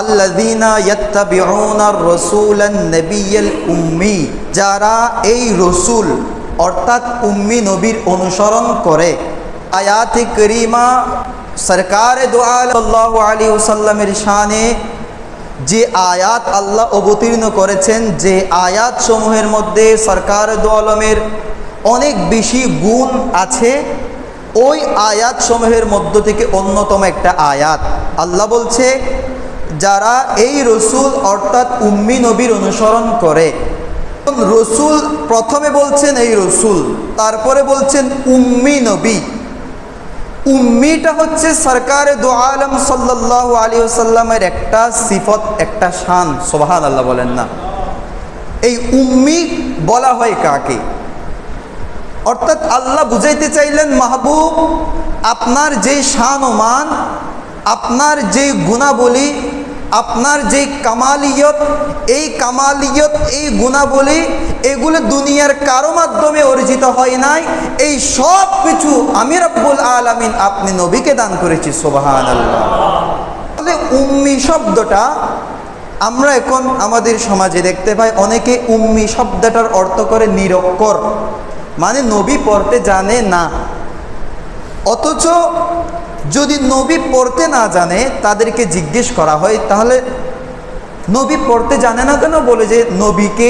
আল্লাযীনা ইয়াত্তাবিউনার রাসূলান নাবিয়্যাল উম্মি, যারা এই রসুল, অর্থাৎ উম্মি নবীর অনুসরণ করে। আয়াতি করিমা, সরকার আলাইহি ওয়াসাল্লামের শানে যে আয়াত আল্লাহ অবতীর্ণ করেছেন, যে আয়াত সমূহের মধ্যে সরকার আলমের অনেক বেশি গুণ আছে, ওই আয়াত সমূহের মধ্য থেকে অন্যতম একটা আয়াত। আল্লাহ বলছে যারা এই রসুল অর্থাৎ উম্মি নবীর অনুসরণ করে। রসুল প্রথমে বলছেন এই রসুল, তারপরে বলছেন উম্মি নবী। উম্মিটা হচ্ছে সরকারে দো আলম সাল্লাহ আলী সাল্লামের একটা সিফত, একটা শান সোহান আল্লাহ বলেন না। এই উম্মি বলা হয় কাকে? অর্থাৎ আল্লাহ বুঝাইতে চাইলেন, মাহবুব, আপনার যে শান ও মান, আপনার যে গুণাবলী আপনার যে কামালিয়ত, এই কামালিয়ত, এই গুণাবলী, এগুলো দুনিয়ার কারও মাধ্যমে অর্জিত হয় নাই। এই সব কিছু আমি রব্বুল আলামিন আপনি নবীকে দান করেছি সোবাহান তাহলে উম্মি শব্দটা আমরা এখন আমাদের সমাজে দেখতে পাই, অনেকে উম্মি শব্দটার অর্থ করে নিরক্ষর। মানে নবী পড়তে জানে না। অথচ যদি নবী পড়তে না জানে, তাদেরকে জিজ্ঞেস করা হয়, তাহলে নবী পড়তে জানে না কেন? বলে যে নবীকে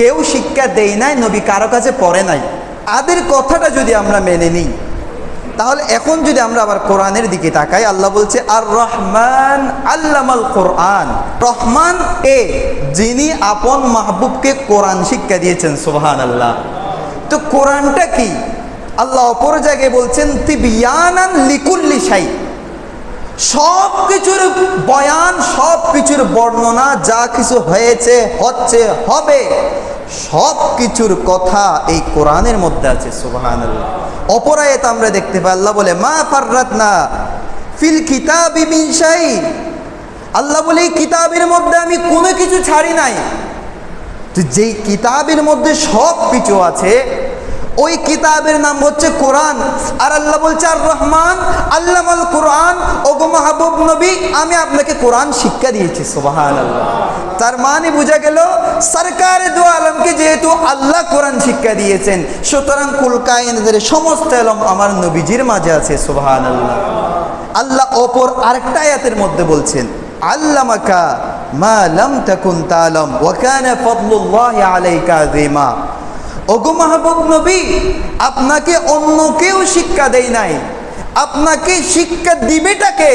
কেউ শিক্ষা দেয় নাই, নবী কারও কাছে পড়ে নাই। তাদের কথাটা যদি আমরা মেনে নিই, তাহলে এখন যদি আমরা আবার কোরআনের দিকে তাকাই, আল্লাহ বলছে আর রহমান আল্লামাল কোরআন। রহমান এ যিনি আপন মাহবুবকে কোরআন শিক্ষা দিয়েছেন সোহান আল্লাহ তো কোরআনটা কি? আল্লাহ অপর জায়গায় বলছেন, তিবিয়ানান লিকুল্লি সাই সব কিছুর বয়ান সব কিছুর বর্ণনা, যা কিছু হয়েছে, হচ্ছে, হবে সব কিছুর কথা এই কোরআনের মধ্যে আছে সুবাহান অপরায়ত আমরা দেখতে পাই, আল্লাহ বলে, মা ফাররাত না ফিল কিতাবি মিনসাই আল্লাহ বলে, এই কিতাবের মধ্যে আমি কোনো কিছু ছাড়ি নাই। যেই কিতাবের মধ্যে সব কিছু আছে ওই কিতাবের নাম হচ্ছে কোরআন। আর আল্লাহ বলছে, আর রহমান, আল্লামাল কোরআন, ওগো মাহবুব নবী, আমি আপনাকে কোরআন শিক্ষা দিয়েছি আল্লাহ তার মানে বোঝা গেল, সরকার দু আলমকে যেহেতু আল্লাহ কোরআন শিক্ষা দিয়েছেন, সুতরাং কুলকায়নদের সমস্ত আলম আমার নবীজির মাঝে আছে সোবাহান আল্লাহ আল্লাহ অপর আরেকটা আয়াতের মধ্যে বলছেন, আল্লামাকা মা লাম তাকুন তালাম ওয়াকানা ফাদলুল্লাহি আলাইকা আযীমা। ওগো মাহবুব নবী, আপনাকে অন্য কেউ শিক্ষা দেয় নাই। আপনাকে শিক্ষা দিবেটাকে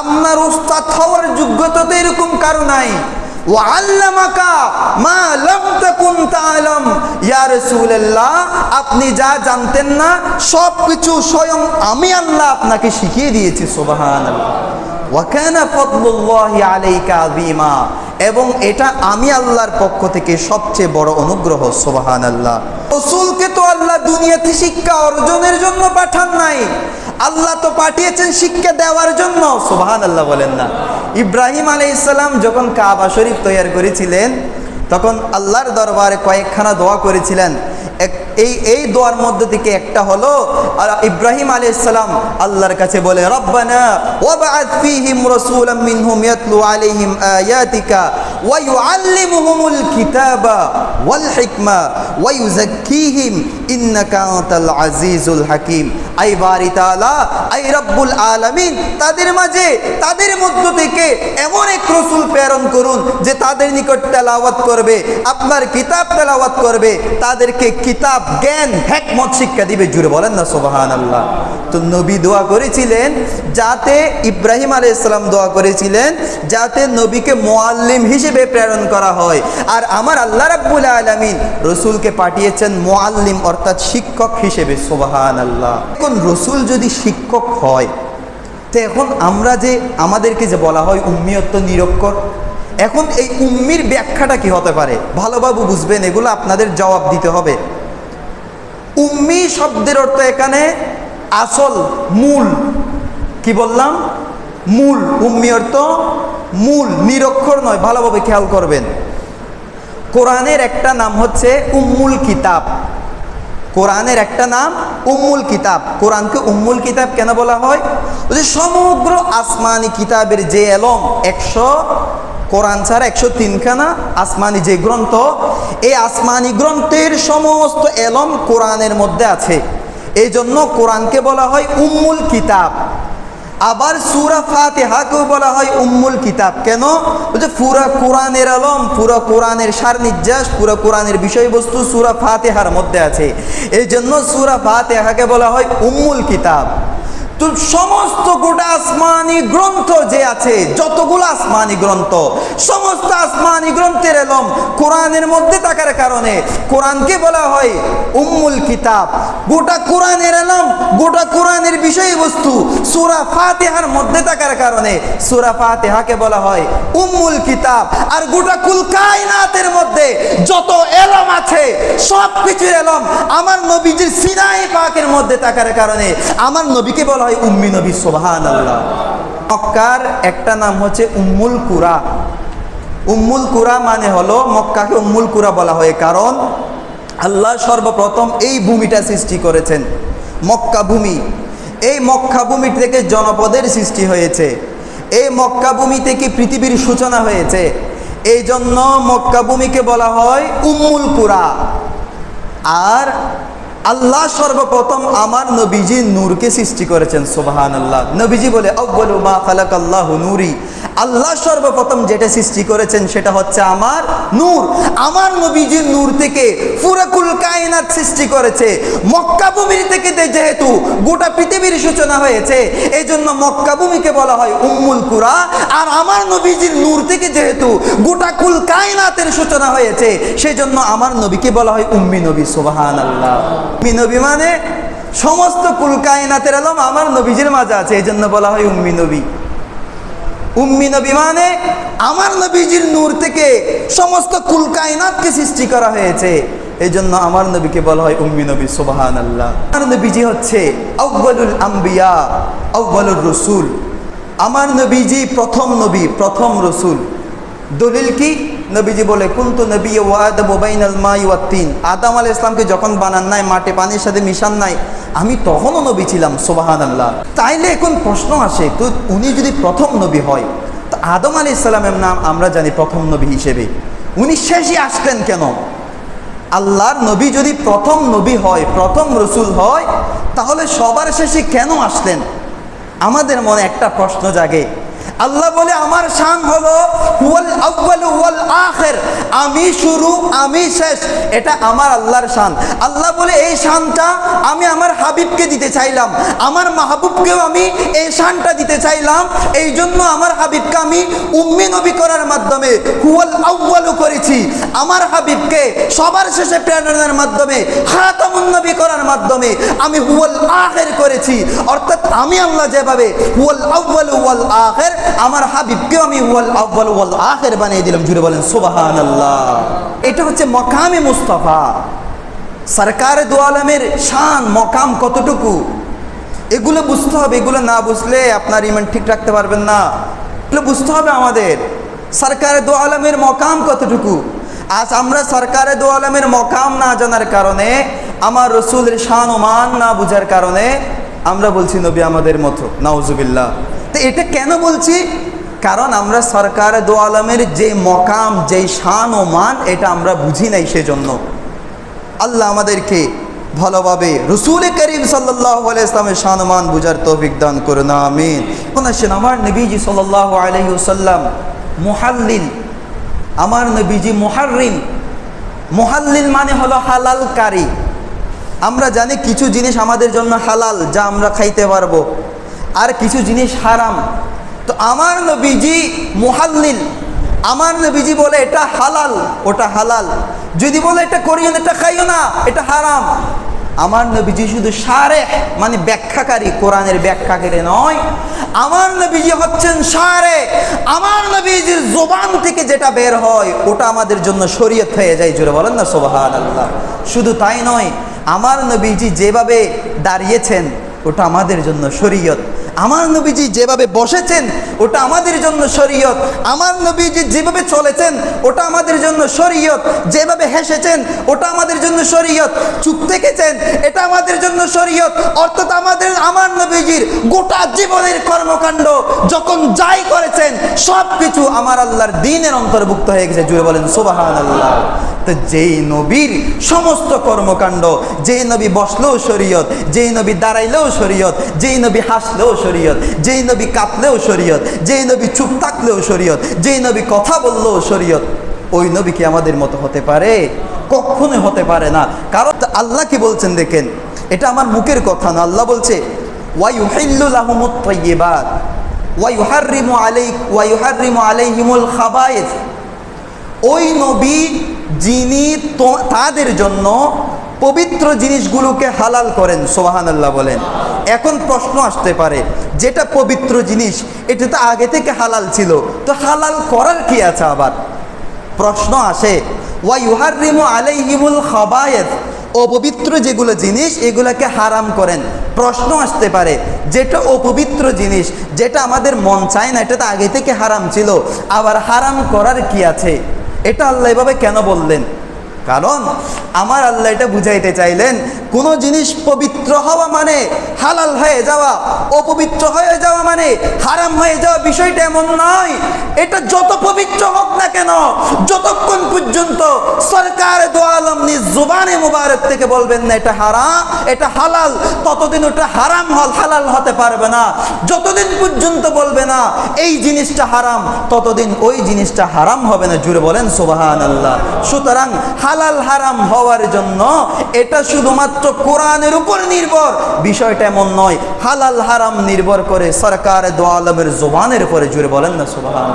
আপনার উস্তাদ হওয়ার যোগ্যতা তো এরকম কারও নাই। আপনি যা জানতেন না সব কিছু স্বয়ং আমি আল্লাহ আপনাকে শিখিয়ে দিয়েছি আযীমা। এবং এটা আমি আল্লাহর পক্ষ থেকে সবচেয়ে বড় অনুগ্রহ সোবাহান আল্লাহ রসুলকে তো আল্লাহ দুনিয়াতে শিক্ষা অর্জনের জন্য পাঠান নাই। আল্লাহ তো পাঠিয়েছেন শিক্ষা দেওয়ার জন্য সোবাহান আল্লাহ বলেন না। ইব্রাহিম আলি ইসলাম যখন কাবা শরীফ তৈরি করেছিলেন, তখন আল্লাহর দরবারে কয়েকখানা দোয়া করেছিলেন। এই এই দোয়ার মধ্যে থেকে একটা হলো, আর ইব্রাহিম আলাইহিস আল্লাহর কাছে বলে, রব্বানা ওয়াবআথ ফীহিম রাসূলাম মিনহুম ইয়াতলু আলাইহিম আয়াতিকা ওয়াল হিকমা ওয়া ইউযাক্কিহিম ইন্নাকা আনতাল আজিজুল হাকীম। আই বারি তাআলা, আই রব্বুল আলামিন, তাদের মাঝে, তাদের মধ্য থেকে এমন এক রসুল প্রেরণ করুন যে তাদের নিকট তেলাওয়াত করবে, আপনার কিতাব তেলাওয়াত করবে, তাদেরকে কিতাব, জ্ঞান হ্যাকমত শিক্ষা দিবে। জুড়ে বলেন না সোবাহান আল্লাহ তো নবী দোয়া করেছিলেন যাতে ইব্রাহিম আলাই ইসলাম দোয়া করেছিলেন যাতে নবীকে মোয়াল্লিম হিসেবে প্রেরণ করা হয়। আর আমার আল্লাহ রাব্বুল আলমিন রসুলকে পাঠিয়েছেন মোয়াল্লিম অর্থাৎ শিক্ষক হিসেবে সোবাহান আল্লাহ এখন রসুল যদি শিক্ষক হয়, তো এখন আমরা যে, আমাদেরকে যে বলা হয় উম্মিয়ত্ব নিরক্ষর, এখন এই উম্মির ব্যাখ্যাটা কি হতে পারে? ভালোভাবে বুঝবেন, এগুলো আপনাদের জবাব দিতে হবে। উম্মি শব্দের অর্থ এখানে আসল, মূল। কি বললাম? মূল উম্মি অর্থ মূল নিরক্ষর নয়, ভালোভাবে খেয়াল করবেন। কোরআনের একটা নাম হচ্ছে উম্মুল কিতাব। কোরআনের একটা নাম উম্মুল কিতাব। কোরআনকে উম্মুল কিতাব কেন বলা হয়? যে সমগ্র আসমানি কিতাবের যে এলম, একশো, কোরআন ছাড়া একশো তিনখানা আসমানি যে গ্রন্থ, এই আসমানি গ্রন্থের সমস্ত এলম কোরআনের মধ্যে আছে। এই জন্য কোরআনকে বলা হয় উম্মুল কিতাব। আবার সুরা ফাতেহাকেও বলা হয় উম্মুল কিতাব। কেন? বলছে পুরা কোরআনের আলম, পুরা কোরআনের সার নির্যাস, পুরা কোরআনের বিষয়বস্তু সুরা ফাতেহার মধ্যে আছে। এই জন্য সুরা ফাতেহাকে বলা হয় উম্মুল কিতাব। তো সমস্ত গোটা আসমানি গ্রন্থ যে আছে, যতগুলো আসমানি গ্রন্থ, সমস্ত আসমানি গ্রন্থের এলম কোরআনের মধ্যে থাকার কারণে কোরআনকে বলা হয় উম্মুল কিতাব। গোটা কোরআনের এলম, গোটা কোরআনের বিষয়বস্তু সুরা ফাতেহার মধ্যে থাকার কারণে সুরা ফাতেহাকে বলা হয় উম্মুল কিতাব। আর গোটা কুল কায়নাতের মধ্যে যত এলম আছে সব কিছুর এলম আমার নবীজির সিনাই পাকের মধ্যে থাকার কারণে আমার নবীকে বলা হয় উম্মি নবী সোহান আল্লাহ মক্কার একটা নাম হচ্ছে উম্মুল কুরা। উম্মুল কুরা মানে হলো মক্কাকে উম্মুল কুরা বলা হয়, কারণ আল্লাহ সর্বপ্রথম এই ভূমিটা সৃষ্টি করেছেন, মক্কা ভূমি। এই মক্কা ভূমি থেকে জনপদের সৃষ্টি হয়েছে। এই মক্কা ভূমি থেকে পৃথিবীর সূচনা হয়েছে। এই জন্য মক্কা ভূমিকে বলা হয় উম্মুল কুরা। আর আল্লাহ সর্বপ্রথম আমার নবীজি নূরকে সৃষ্টি করেছেন সোবাহান আল্লাহ নবীজি বলে আব্বল মা খালাক আল্লাহ নূরি। আল্লাহ সর্বপ্রথম যেটা সৃষ্টি করেছেন সেটা হচ্ছে আমার নূর। আমার নবীজির নূর থেকে ফুরাকুল কায়নাত সৃষ্টি করেছে। মক্কা ভূমির থেকে যেহেতু গোটা পৃথিবীর সূচনা হয়েছে এই জন্য মক্কা ভূমিকে বলা হয় উম্মুল কুরা। আর আমার নবীজির নূর থেকে যেহেতু গোটা কুল কায়নাতের সূচনা হয়েছে সেই জন্য আমার নবীকে বলা হয় উম্মি নবী সোবাহান আল্লাহ উম্মি নবী মানে সমস্ত কুল কায়নাতের আলম আমার নবীজির মাঝে আছে এই জন্য বলা হয় উম্মি নবী। উম্মি মানে আমার নবীজির নূর থেকে সমস্ত কুল কায়নাতকে সৃষ্টি করা হয়েছে। এই জন্য আমার নবীকে বলা হয় উম্মি নবী সোবাহান আল্লাহ আমার নবীজি হচ্ছে আউ্বালুল আম্বিয়া আউ্বালুর রসুল। আমার নবীজি প্রথম নবী, প্রথম রসুল। দলিল কি? নবীজি বলে কুন্তু নবী ওয়াদ মোবাইন মাই ওয়াত্তিন আদাম আল ইসলামকে যখন বানান নাই মাটি পানির সাথে মিশান নাই, আমি তখনও নবী ছিলাম সোবাহান আল্লাহ তাইলে এখন প্রশ্ন আসে, তো উনি যদি প্রথম নবী হয়, তো আদম আলি ইসলামের নাম আমরা জানি প্রথম নবী হিসেবে। উনি শেষই আসলেন কেন? আল্লাহর নবী যদি প্রথম নবী হয়, প্রথম রসুল হয়, তাহলে সবার শেষে কেন আসলেন? আমাদের মনে একটা প্রশ্ন জাগে আল্লাহ বলে, আমার শান হলো হুয়াল আউয়াল ওয়াল আমি শুরু, আমি শেষ। এটা আমার আল্লাহর শান। আল্লাহ বলে, এই শানটা আমি আমার হাবিবকে দিতে চাইলাম। আমার মাহবুবকেও আমি এই শানটা দিতে চাইলাম। এই জন্য আমার হাবিবকে আমি উম্মি নবী করার মাধ্যমে হুয়াল আউয়ালু করেছি। আমার হাবিবকে সবার শেষে প্রেরণার মাধ্যমে, খাতামুন নবী করার মাধ্যমে আমি হুয়াল আখের করেছি। অর্থাৎ আমি আল্লাহ যেভাবে হুয়াল আউয়াল ওয়াল আখের আমার হাবিবকেও আমি হুয়াল আউয়াল ওয়াল আখের বানিয়ে দিলাম। জুড়ে বলেন, সুবহানাল্লাহ। এটা হচ্ছে মকামে মুস্তাফা। সরকার দু আলমের শান, মকাম কতটুকু? এগুলো বুঝতে হবে, এগুলো না বুঝলে আপনার ইমান ঠিক রাখতে পারবেন না। এগুলো বুঝতে হবে আমাদের। সরকারে দু আলমের মকাম কতটুকু? আজ আমরা সরকারে দু আলমের মকাম না জানার কারণে, আমার রসুলের শান ও মান না বুঝার কারণে, আমরা বলছি, নবী আমাদের মতো। নাউজুবিল্লাহ। তো এটা কেন বলছি? কারণ আমরা সরকার দু আলমের যে মকাম, যেই শান ও মান, এটা আমরা বুঝি নাই সেজন্য। আল্লাহ আমাদেরকে ভালোভাবে রসুল করিম সাল্লাহ ইসলামের শানমান বুঝার তৌফিক দান করে না আমিন আসেন, আমার নবীজি সাল্লাহ আলহিউসাল্লাম মুহাল্লিল। আমার নবীজি মুহার্রিম। মুহাল্লিল মানে হলো হালালকারী। আমরা জানি কিছু জিনিস আমাদের জন্য হালাল, যা আমরা খাইতে পারব। আর কিছু জিনিস হারাম। তো আমার নবীজি মুহাল্লিল। আমার নবীজি বলে এটা হালাল, ওটা হালাল। যদি বলে এটা করিও না, এটা খাইও না, এটা হারাম। আমার নবীজি শুধু সারে মানে ব্যাখ্যাকারী, কোরআনের ব্যাখ্যাকারী নয়। আমার নবীজি হচ্ছেন সারে আমার নবীজির জোবান থেকে যেটা বের হয়, ওটা আমাদের জন্য শরীয়ত হয়ে যায় জুড়ে বলেন না সোবাহান আল্লাহ শুধু তাই নয়, আমার নবীজি যেভাবে দাঁড়িয়েছেন, ওটা আমাদের জন্য শরীয়ত। আমার নবীজি যেভাবে বসেছেন, ওটা আমাদের জন্য শরীয়ত। আমার নবীজি যেভাবে চলেছেন, ওটা আমাদের জন্য শরীয়ত। যেভাবে হেসেছেন, ওটা আমাদের জন্য শরীয়ত। চুপ থেকেছেন, এটা আমাদের জন্য শরীয়ত। অর্থাৎ আমাদের, আমার নবীজির গোটা জীবনের কর্মকাণ্ড, যখন যাই করেছেন সব কিছু আমার আল্লাহর দিনের অন্তর্ভুক্ত হয়ে গেছে। জুড়ে বলেন সুবাহান আল্লাহ তো যেই নবীর সমস্ত কর্মকাণ্ড, যেই নবী বসলেও শরীয়ত, যেই নবী দাঁড়াইলেও শরীয়ত, যেই নবী হাসলেও শরীয়ত। যেই নবী কাঁপলেও শরীয়ত, যেই নবী চুপ থাকলেও শরীয়ত, যেই নবী কথা বললেও শরীয়ত, ওই নবী কি আমাদের মতো হতে পারে? কখনোই হতে পারে না। কারণ আল্লাহ কি বলছেন দেখেন, এটা আমার মুখের কথা না, আল্লাহ বলছে ওই নবী, যিনি তাদের জন্য পবিত্র জিনিসগুলোকে হালাল করেন সোহান আল্লাহ বলেন। এখন প্রশ্ন আসতে পারে, যেটা পবিত্র জিনিস, এটা তো আগে থেকে হালাল ছিল, তো হালাল করার কি আছে আবার? প্রশ্ন আসে ওয়াইহারিমু আলাইহিমুল খাবায়েত অপবিত্র যেগুলো জিনিস, এগুলোকে হারাম করেন। প্রশ্ন আসতে পারে, যেটা অপবিত্র জিনিস, যেটা আমাদের মন চায় না, এটা তো আগে থেকে হারাম ছিল, আবার হারাম করার কি আছে? এটা আল্লাহ এভাবে কেন বললেন? কারণ আমার আল্লাহ এটা বুঝাইতে চাইলেন, কোনো জিনিস পবিত্র হওয়া মানে হালাল হয়ে যাওয়া, অপবিত্র হয়ে যাওয়া মানে হারাম হয়ে যাওয়া বিষয়টা এমন নয়। এটা যত পবিত্র হোক না কেন, যতক্ষণ পর্যন্ত সরকার দোয়ালম নিজ জুবানে মুবারক থেকে বলবেন না এটা হারাম, এটা হালাল, ততদিন ওটা হারাম হল, হালাল হতে পারবে না। যতদিন পর্যন্ত বলবে না, এই জিনিসটা হারাম, ততদিন ওই জিনিসটা হারাম হবে না, জুড়ে বলেন সুবাহান আল্লাহ সুতরাং হালাল হারাম হওয়ার জন্য এটা শুধুমাত্র কোরআনের উপর নির্ভর। বিষয়টা এমন নয়, হালাল হারাম নির্ভর করে সরকার দোয়ালমের জোবানের উপরে জুড়ে বলেন না সুবাহান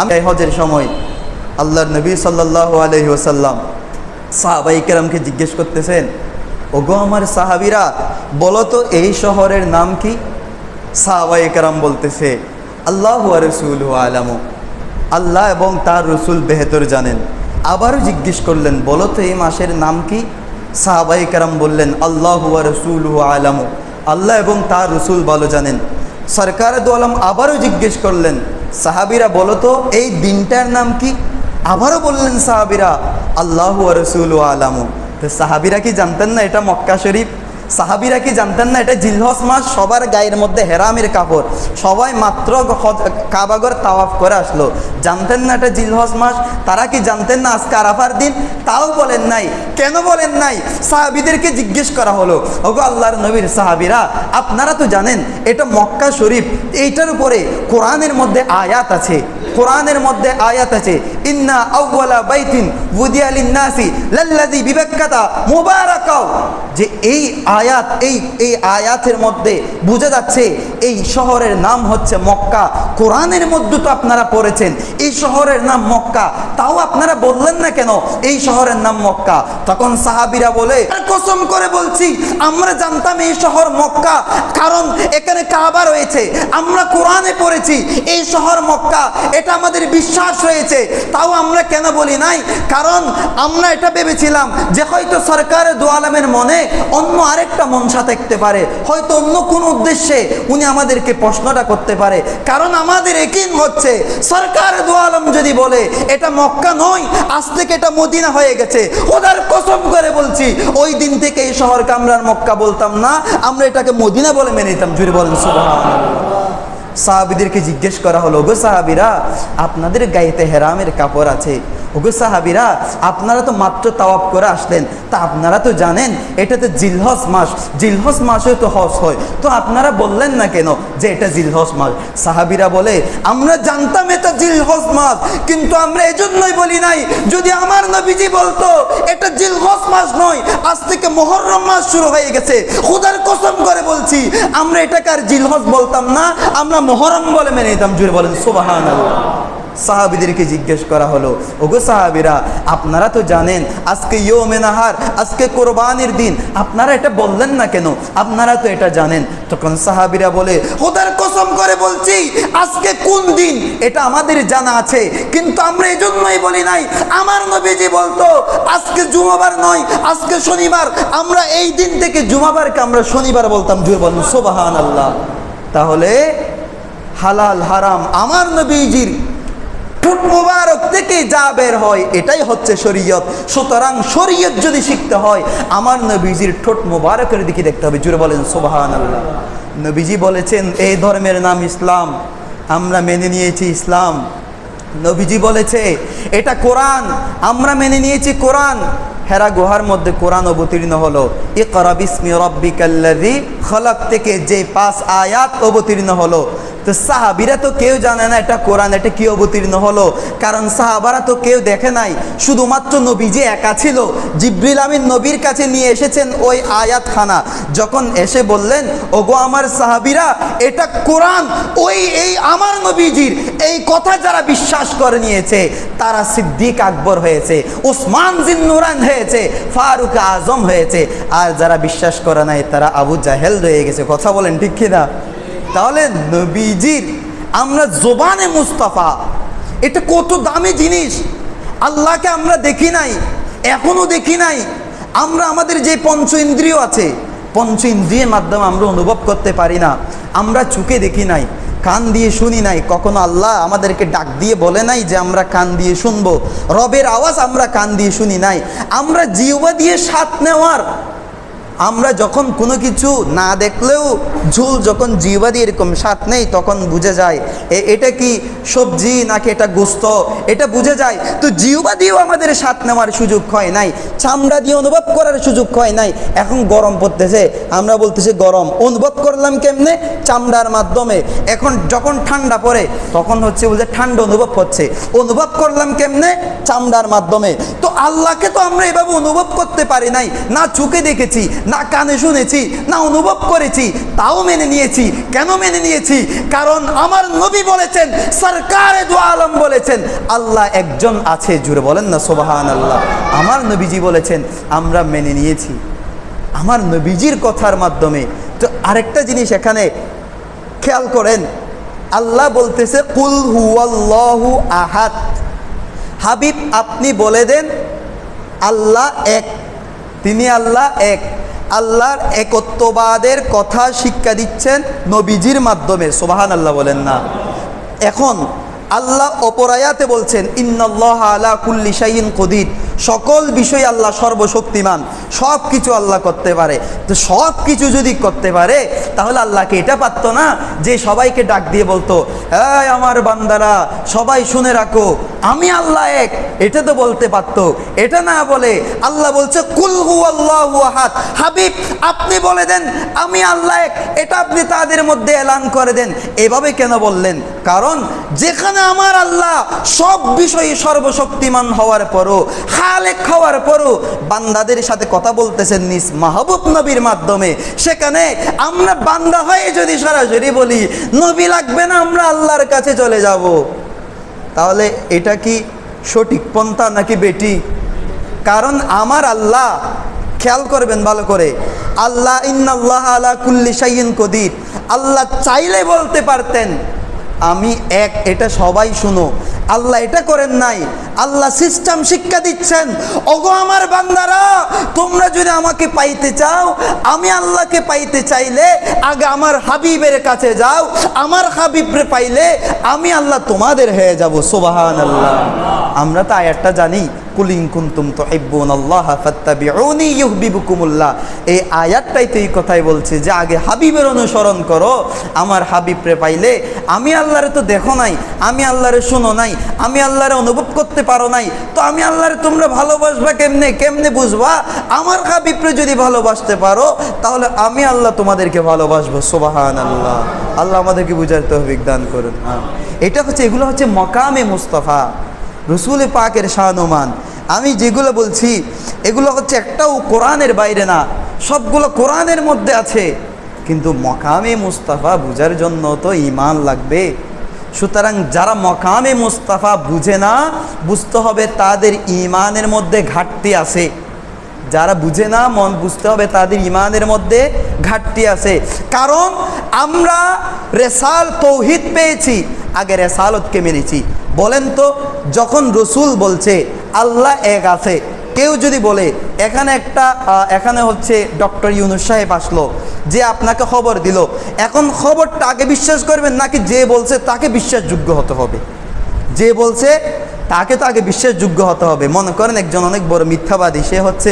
আমি হজের সময় আল্লাহর নবী সাল্লাহ আলহি ওসাল্লাম সাহাবাই কেরামকে জিজ্ঞেস করতেছেন, ওগো আমার সাহাবিরা, বলো তো এই শহরের নাম কি? সাহাবাই কেরাম বলতেছে, আল্লাহ রসুল আলামু। আল্লাহ এবং তার রসুল বেহেতর জানেন। আবারও জিজ্ঞেস করলেন, বলো তো, এই মাসের নাম কি? সাহাবাই কারাম বললেন, আল্লাহ রসুল আলামু। আল্লাহ এবং তার রসুল ভালো জানেন। সরকার আলম আবারও জিজ্ঞেস করলেন, সাহাবিরা, বলো তো, এই দিনটার নাম কি? আবারও বললেন সাহাবিরা, আল্লাহ রসুল আলামু। তো সাহাবিরা কি জানতেন না এটা মক্কা শরীফ? সাহাবিরা কি জানতেন না? এটা জিলহস মাস, সবার গায়ের মধ্যে হেরামের কাপড়। সবাই মাত্র কাবাগর তাওয়াফ করে আসলো। জানতেন না এটা জিলহস মাস? তারা কি জানতেন না আজকে আরাফার দিন? তাও বলেন নাই। কেন বলেন নাই? সাহাবিদেরকে জিজ্ঞেস করা হলো। ওগো আল্লাহর নবীর সাহাবিরা, আপনারা তো জানেন, এটা মক্কা শরীফ, এইটার উপরে কোরআনের মধ্যে আয়াত আছে। কোরআনের মধ্যে আয়াত আছে, ইন্না বাইতিন বুদিয়া লিন্নাসি লাল্লাযী বিবাক্কাতা মুবারাকাও। যে এই আয়াত, এই এই আয়াতের মধ্যে বোঝা যাচ্ছে এই শহরের নাম হচ্ছে মক্কা। কোরআনের মধ্যে তো আপনারা পড়েছেন, এই শহরের নাম মক্কা। তাও আপনারা বললেন না কেন, এই শহরের নাম মক্কা? তখন সাহাবিরা বলে কসম করে বলছি, আমরা জানতাম এই শহর মক্কা, কারণ এখানে কাবা রয়েছে। আমরা কোরআনে পড়েছি, এই শহর মক্কা এটা আমাদের বিশ্বাস রয়েছে তাও আমরা কেন বলি নাই? কারণ আমরা এটা ভেবেছিলাম যে হয়তো সরকারের দোয়ালামের মনে অন্য আরেকটা মনসা থাকতে পারে, হয়তো অন্য কোন উদ্দেশ্যে উনি আমাদেরকে প্রশ্নটা করতে পারে। কারণ আমাদের একই হচ্ছে, সরকার দোয়ালম যদি বলে, এটা মক্কা নয়, আজ থেকে এটা মদিনা হয়ে গেছে। ওদের কসম করে বলছি, ওই দিন থেকে এই শহরকে আমরা মক্কা বলতাম না, আমরা এটাকে মদিনা বলে মেনে নিতাম। জুড়ে বলেন, সুবহানাল্লাহ। সাহাবিদেরকে জিজ্ঞেস করা হলো গো সাহাবিরা আপনাদের গায়েতে হেরামের কাপড় আছে ওগো সাহাবিরা, আপনারা তো মাত্র তাওয়াপ করে আসলেন। তা আপনারা তো জানেন, এটা তো জিলহস মাস। জিলহস মাসে তো হস হয়। তো আপনারা বললেন না কেন যে এটা জিলহস মাস? সাহাবিরা বলে, আমরা জানতাম এটা জিলহস মাস, কিন্তু আমরা এজন্যই বলি নাই। যদি আমার নবীজি বলতো, এটা জিলহস মাস নয়, আজ থেকে মোহররম মাস শুরু হয়ে গেছে। খুদার কসম করে বলছি, আমরা এটাকে আর জিলহস বলতাম না, আমরা মহরম বলে মেনে নিতাম। জুড়ে বলেন সুবাহান সাহাবিদেরকে জিজ্ঞেস করা হলো, ওগো সাহাবিরা, আপনারা তো জানেন, আজকে ইয়োমে নাহার, আজকে কোরবানির দিন, আপনারা এটা বললেন না কেন? আপনারা তো এটা জানেন। তখন সাহাবিরা বলে ওদের কসম করে বলছি, আজকে কোন দিন? এটা আমাদের জানা আছে, কিন্তু আমরা এই জন্যই বলি নাই। আমার নবীজি বলতো, আজকে জুমাবার নয়, আজকে শনিবার। আমরা এই দিন থেকে জুমাবারকে আমরা শনিবার বলতাম, জুয়ে বলুন সোবাহান আল্লাহ তাহলে হালাল হারাম আমার নবীজির ঠোঁট মুবারক থেকে যা বের হয়, এটাই হচ্ছে শরীয়ত। সুতরাং শরীয়ত যদি শিখতে হয়, আমার নবীজির ঠোঁট মুবারকের দিকে দেখতে হবে। জুড়ে বলেন সোবাহান আল্লাহ নবীজি বলেছেন এই ধর্মের নাম ইসলাম, আমরা মেনে নিয়েছি ইসলাম। নবীজি বলেছে, এটা কোরআন, আমরা মেনে নিয়েছি কোরআন। হেরা গুহার মধ্যে কোরআন অবতীর্ণ হলো। ইকরা বিসমি রব্বিকাল্লাযী খলাক থেকে যে পাঁচ আয়াত অবতীর্ণ হলো। তো সাহাবিরা তো কেউ জানে না এটা কোরআন, এটা কি অবতীর্ণ হলো। কারণ সাহাবারা তো কেউ দেখে নাই। শুধুমাত্র নবী যে একা ছিল। জিব্রিল আমিন নবীর কাছে নিয়ে এসেছেন ওই আয়াত খানা যখন এসে বললেন, ওগো আমার সাহাবিরা, এটা কোরআন, ওই, এই আমার নবীজির, এই কথা যারা বিশ্বাস করে নিয়েছে, তারা সিদ্দিক আকবর হয়েছে ওসমান জিন্নুরান হয়েছে ফারুক আজম হয়েছে। আর যারা বিশ্বাস করে নাই, তারা আবু জাহেল রয়ে গেছে। কথা বলেন ঠিক কিনা? তাহলে নবীজির, আমরা জোবানে মুস্তাফা, এটা কত দামি জিনিস। আল্লাহকে আমরা দেখি নাই, এখনও দেখি নাই। আমরা আমাদের যে পঞ্চ ইন্দ্রিয় আছে, পঞ্চ ইন্দ্রিয়ের মাধ্যমে আমরা অনুভব করতে পারি না। আমরা চুকে দেখি নাই। কান দিয়ে শুনি নাই, কখনো আল্লাহ আমাদেরকে ডাক দিয়ে বলে নাই যে আমরা কান দিয়ে শুনব? রবের আওয়াজ আমরা কান দিয়ে শুনি নাই। আমরা জিওবা দিয়ে সাথ নেওয়ার আমরা যখন কোনো কিছু না দেখলেও ঝুল যখন জিহ্বা দিয়ে এরকম স্বাদ নেই, তখন বুঝে যায় এটা কি সবজি নাকি এটা গোস্ত? এটা বুঝে যায়, তো জিহ্বা দিয়েও আমাদের স্বাদ নেওয়ার সুযোগ হয় নাই চামড়া দিয়ে অনুভব করার সুযোগ হয় নাই, এখন গরম পড়তেছে। আমরা বলতেছি, গরম। অনুভব করলাম কেমনে? চামড়ার মাধ্যমে। এখন যখন ঠান্ডা পড়ে, তখন হচ্ছে বলছে ঠান্ডা অনুভব হচ্ছে। অনুভব করলাম কেমনে? চামড়ার মাধ্যমে। তো আল্লাহকে তো আমরা এভাবে অনুভব করতে পারি নাই, না চোখে দেখেছি না কানে শুনেছি, না অনুভব করেছি, তাও মেনে নিয়েছি। কেন মেনে নিয়েছি? কারণ আমার নবী বলেছেন, সরকারে দু আলম বলেছেন, আল্লাহ একজন আছে, জুড়ে বলেন না সোবাহান আল্লাহ আমার নবীজি বলেছেন, আমরা মেনে নিয়েছি। আমার নবীজির কথার মাধ্যমে, তো আরেকটা জিনিস এখানে খেয়াল করেন, আল্লাহ বলতেছে, কুল হুয়াল্লাহু আহাদ। হাবিব, আপনি বলে দেন, আল্লাহ এক, তিনি আল্লাহ এক। আল্লাহর একত্ববাদের কথা শিক্ষা দিচ্ছেন নবীজির মাধ্যমে সোবাহান আল্লাহ বলেন না। এখন আল্লাহ অপরায়াতে বলছেন, ইন্নাল্লাহ আলা কুল্লি শাইন কদির। সকল বিষয় আল্লাহ সর্বশক্তিমান সব কিছু আল্লাহ করতে পারে। তো সব কিছু যদি করতে পারে, তাহলে আল্লাহকে এটা পারতো না যে সবাইকে ডাক দিয়ে বলতো হ্যাঁ আমার বান্দারা, সবাই শুনে রাখো, আমি আল্লাহ এক। এটা তো বলতে পারতো। এটা না বলে আল্লাহ বলছে, কুল হু আল্লাহ আহাদ। হাবিব, আপনি বলে দেন, আমি আল্লাহ এক। এটা আপনি তাদের মধ্যে এলান করে দেন। এভাবে কেন বললেন? কারণ যেখানে আমার আল্লাহ সব বিষয়ে সর্বশক্তিমান হওয়ার পরও খালেক হওয়ার পরও বান্দাদের সাথে কথা বলতেছেন নিস মাহবুব নবীর মাধ্যমে। সেখানে আমরা বান্দা হয়ে যদি সরাসরি বলি, নবী লাগবে না, আমরা আল্লাহর কাছে চলে যাব। তাহলে এটা কি সঠিক পন্থা নাকি বেটি? কারণ আমার আল্লাহ, খেয়াল করবেন ভালো করে, আল্লাহ ইন্নাল্লাহ আলা কুল্লি শাইইন কদির। আল্লাহ চাইলে বলতে পারতেন, আমি এক, এটা সবাই শুনো। আল্লাহ এটা করেন নাই। আল্লাহ সিস্টেম শিক্ষা দিচ্ছেন। ওগো আমার বান্দারা, তোমরা যদি আমাকে পাইতে চাও, আমি আল্লাহকে পাইতে চাইলে আগে আমার হাবিবের কাছে যাও, আমার হাবিবরে পাইলে আমি আল্লাহ তোমাদের হয়ে যাব। সোবাহান আল্লাহ আমরা তো আয়ারটা জানি, কুলিং কুন্তুম তো হিব্বুন আল্লাহ ফাত্তাবিউনি ইউহবিবুকুমুল্লাহ। এই আয়াতটাই তো এই কথাই বলছে যে, আগে হাবিবের অনুসরণ করো, আমার হাবিবরে পাইলে আমি আল্লাহরে তো দেখো নাই, আমি আল্লাহরে শুনো নাই আমি আল্লাহরে অনুভব করতে পারো নাই। তো আমি আল্লাহরে তোমরা ভালোবাসবা কেমনে? কেমনে বুঝবা? আমার হাবিবরে যদি ভালোবাসতে পারো, তাহলে আমি আল্লাহ তোমাদেরকে ভালোবাসবো। সোবাহান আল্লাহ আল্লাহ আমাদেরকে বুঝার তৌফিক দান করুন। এটা হচ্ছে, এগুলো হচ্ছে মকামে মুস্তফা, রসুল পাকের শাহনুমান। আমি যেগুলো বলছি, এগুলো হচ্ছে একটাও কোরআনের বাইরে না। সবগুলো কোরআনের মধ্যে আছে। কিন্তু মকামে মুস্তাফা বুঝার জন্য তো ইমান লাগবে। সুতরাং যারা মকামে মুস্তাফা বুঝে না, বুঝতে হবে তাদের ইমানের মধ্যে ঘাটতি আছে। যারা বুঝে না, মন বুঝতে হবে তাদের ইমানের মধ্যে ঘাটতি আছে। কারণ আমরা রেসাল তৌহিদ পেয়েছি, আগে রেসালতকে মেনেছি। বলেন তো, যখন রসুল বলছে, আল্লাহ এক আছে কেউ যদি বলে, এখানে একটা এখানে হচ্ছে ডক্টর ইউনুস সাহেব আসলো, যে আপনাকে খবর দিল, এখন খবরটা আগে বিশ্বাস করবেন নাকি যে বলছে তাকে বিশ্বাসযোগ্য হতে হবে? যে বলছে তাকে তো আগে বিশ্বাসযোগ্য হতে হবে। মনে করেন একজন অনেক বড় মিথ্যাবাদী, সে হচ্ছে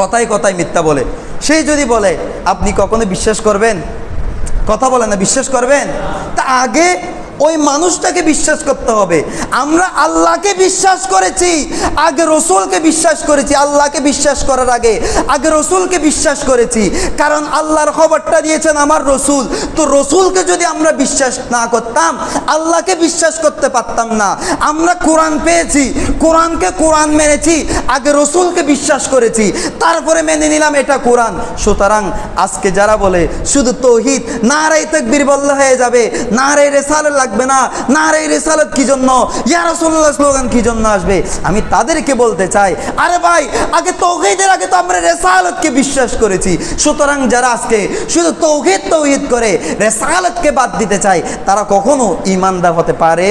কথায় কথায় মিথ্যা বলে। সেই যদি বলে, আপনি কখনো বিশ্বাস করবেন? কথা বলে না, বিশ্বাস করবেন? তা আগে ওই মানুষটাকে বিশ্বাস করতে হবে। আমরা আল্লাহকে বিশ্বাস করেছি, আগে রসুলকে বিশ্বাস করেছি, আল্লাহকে বিশ্বাস করার আগে আগে রসুলকে বিশ্বাস করেছি। কারণ আল্লাহর খবরটা দিয়েছেন আমার রসুল। তো রসুলকে যদি আমরা বিশ্বাস না করতাম, আল্লাহকে বিশ্বাস করতে পারতাম না। আমরা কোরআন পেয়েছি, কোরআনকে কোরআন মেনেছি, আগে রসুলকে বিশ্বাস করেছি। তারপরে মেনে নিলাম এটা কোরআন। সুতরাং আজকে যারা বলে, শুধু তৌহিদ নারাই তকবীর বললে হয়ে যাবে নারাই রেসালত লাগবে না। নারাই রেসালত কি জন্য? ইয়া রাসূলুল্লাহ, স্লোগান কি জন্য আসবে? আমি তাদেরকে বলতে চাই, আরে ভাই, আগে তৌহিদের, আগে তো আমরা রেসালতকে বিশ্বাস করেছি। সুতরাং যারা আজকে শুধু তৌহিদ তৌহিদ করে রেসালতকে বাদ দিতে চায়, তারা কখনো ইমানদার হতে পারে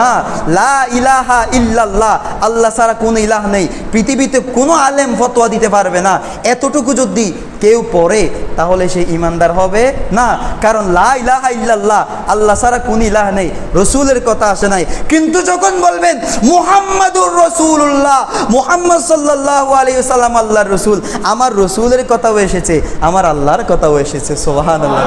না। লা ইলাহা ইল্লাল্লাহ, আল্লাহ ছাড়া কোনো ইলাহ নেই। পৃথিবীতে কোনো আলেম ফতোয়া দিতে পারবে না। এতটুকু যদি কেউ পড়ে তাহলে সে ইমানদার হবে? না, কারণ লা ইলাহা ইল্লাল্লাহ, আল্লাহ ছাড়া কোন ইলাহ নেই, রসুলের কথা আসে নাই। কিন্তু যখন বলবেন, মুহাম্মাদুর রসুল্লাহ মুহাম্মদ সাল্লাহ আলী সাল্লাম আল্লাহর রসুল আমার রসুলের কথাও এসেছে, আমার আল্লাহর কথাও এসেছে সোহান আল্লাহ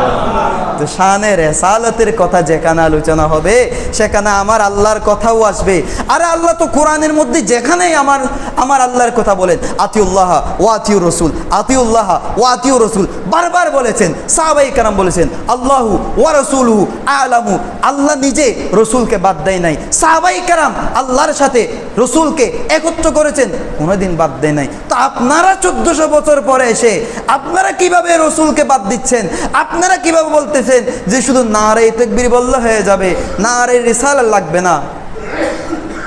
তো শানের রেসালতের কথা যেখানে আলোচনা হবে, সেখানে আমার আল্লাহর কথাও আসবে। আরে আল্লাহ তো কোরআনের মধ্যে যেখানেই আমার আমার আল্লাহর কথা বলেন, আতিউল্লাহ ও আতিউর রসুল আতিউল্লাহ ও আতিউর রসুল বারবার বলেছেন, সাহাবাই কারাম বলেছেন, আল্লাহু ওয়া রসুলহু আলামু। আল্লাহ নিজে রসুলকে বাদ দেয় নাই। সাহাবাই কারাম আল্লাহর সাথে রসুলকে একত্র করেছেন, কোনোদিন বাদ দেয় নাই। তো আপনারা চোদ্দশো বছর পরে এসে আপনারা কীভাবে রসুলকে বাদ দিচ্ছেন? আপনারা কীভাবে বলতেছেন যে শুধু নারে তেকবির বললে হয়ে যাবে নারে রিসাল লাগবে না?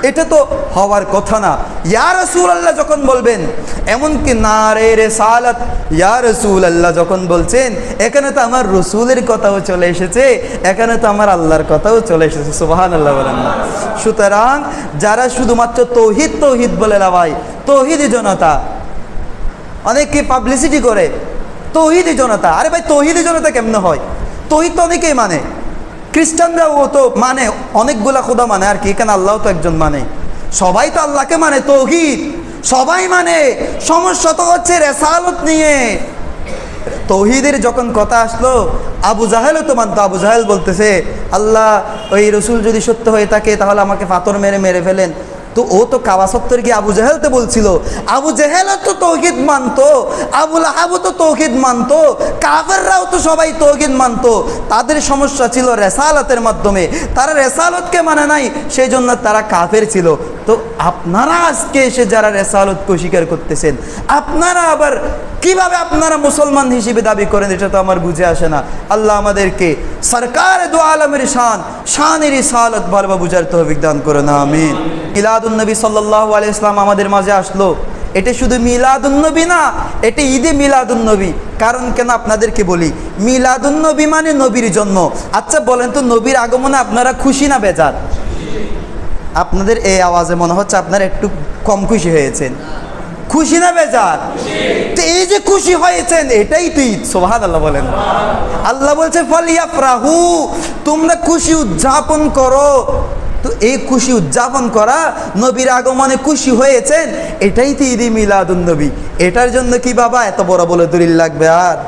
এটা তো হওয়ার কথা না। ইয়া রসুল আল্লাহ যখন বলবেন, এমনকি নারে রে রে সালাত ইয়া রসুল আল্লাহ যখন বলছেন, এখানে তো আমার রসুলের কথাও চলে এসেছে, এখানে তো আমার আল্লাহর কথাও চলে এসেছে সুবাহান আল্লাহ বলেন সুতরাং যারা শুধুমাত্র তৌহিদ তৌহিদ বলে লাভাই তৌহিদি জনতা। অনেকে পাবলিসিটি করে, তৌহিদি জনতা। আরে ভাই, তৌহিদি জনতা কেমন হয়? তৌহিদ তো অনেকেই মানে। খ্রিস্টানরাও তো মানে অনেকগুলা খোদা মানে আর কি? এখানে আল্লাহ তো একজন মানে। সবাই তো আল্লাহকে মানে তৌহিদ। সবাই মানে সমস্যা তো হচ্ছে রেসালত নিয়ে। তৌহিদের যখন কথা আসলো, আবু জাহেলও তো মানতো, আবু জাহেল বলতেছে, আল্লাহ, ওই রসুল যদি সত্য হয়ে থাকে, তাহলে আমাকে পাথর মেরে মেরে ফেলেন। তো ও তো কাবা সত্তর গিয়ে আবু জেহেলতে বলছিল, আবু জেহেল তো তৌহিদ মানতো আবুল আহাবু তো তৌহিদ মানতো, কাফেররাও তো সবাই তৌহিদ মানতো। তাদের সমস্যা ছিল রেসালতের মাধ্যমে। তারা রেসালতকে মানে নাই সেই জন্য তারা কাফের ছিল। তো আপনারা আজকে এসে যারা রেসালতকে স্বীকার করতেছেন, আপনারা আবার কীভাবে আপনারা মুসলমান হিসেবে দাবি করেন, এটা তো আমার বুঝে আসে না। আল্লাহ আমাদেরকে সরকার দু আলমের শান, শানের সালত ভালোভাবে বুঝার তহবিক দান করে না আমিন মিলাদুলনবী সাল্লাহ আলি ইসলাম আমাদের মাঝে আসলো। এটা শুধু মিলাদুন্নবী না, এটা ঈদে মিলাদুন্নবী কারণ কেন আপনাদেরকে বলি মিলাদুন্নবী মানে নবীর জন্ম। আচ্ছা বলেন তো নবীর আগমনে আপনারা খুশি না বেজার? আপনাদের এই আওয়াজে মনে হচ্ছে আপনারা একটু কম খুশি হয়েছেন। খুশি না বেজার? তো এই যে খুশি হয়েছেন, এটাই তো ঈদ সোহাদ আল্লাহ বলেন। আল্লাহ বলছে ফলিয়া প্রাহু তোমরা খুশি উদযাপন করো। তো এই খুশি উদযাপন করা নবীর আগমনে খুশি হয়েছেন, এটাই তো ঈদি মিলাদুন নবী। এটার জন্য কি বাবা, এত বড় বলে দলিল লাগবে আর?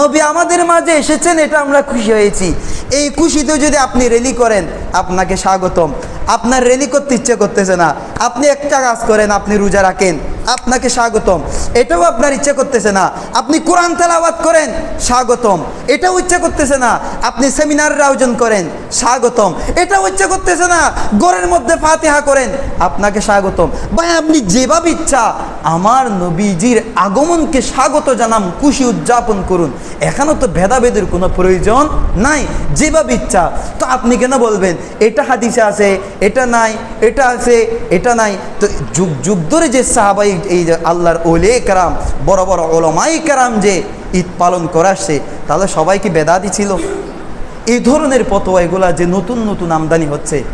নবী আমাদের মাঝে এসেছেন, এটা আমরা খুশি হয়েছি। এই খুশিতে যদি আপনি রেলি করেন, আপনাকে স্বাগতম। আপনার রেলি করতে ইচ্ছে করতেছে না। আপনি একটা কাজ করেন, আপনি রোজা রাখেন। আপনাকে স্বাগতম। এটাও আপনার ইচ্ছে করতেছে না। আপনি কোরআন তেলাওয়াত করেন, স্বাগতম। এটাও ইচ্ছে করতেছে না। আপনি সেমিনারের আয়োজন করেন, স্বাগতম। এটাও ইচ্ছে করতেছে না। গড়ের মধ্যে ফাতেহা করেন, আপনাকে স্বাগতম। ভাই, আপনি যেভাবে ইচ্ছা, আমার নবীজির আগমনকে স্বাগত জানাম, খুশি উদযাপন করুন। এখানেও তো ভেদাভেদের কোনো প্রয়োজন নাই, যেভাবে ইচ্ছা। তো আপনি কেন বলবেন, এটা হাদিসে আছে, এটা নাই, এটা আছে, এটা নাই? তো যুগ যুগ ধরে যে সাহাবাই এই যে আল্লাহর ওলে কারাম, বড় বড় ওলমাই কারাম যে ঈদ পালন করে আসছে, তাহলে সবাই কি বেদাতি ছিল? এই ধরনের পতোয়া এগুলা যে নতুন নতুন আমদানি হচ্ছে।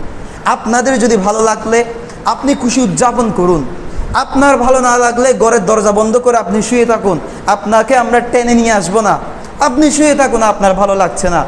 আপনাদের যদি ভালো লাগলে আপনি খুশি উদযাপন করুন। আপনার ভালো না লাগলে ঘরের দরজা বন্ধ করে আপনি শুয়ে থাকুন। আপনাকে আমরা টেনে নিয়ে আসব না। আপনি শুয়ে থাকুন, আপনার ভালো লাগছে না।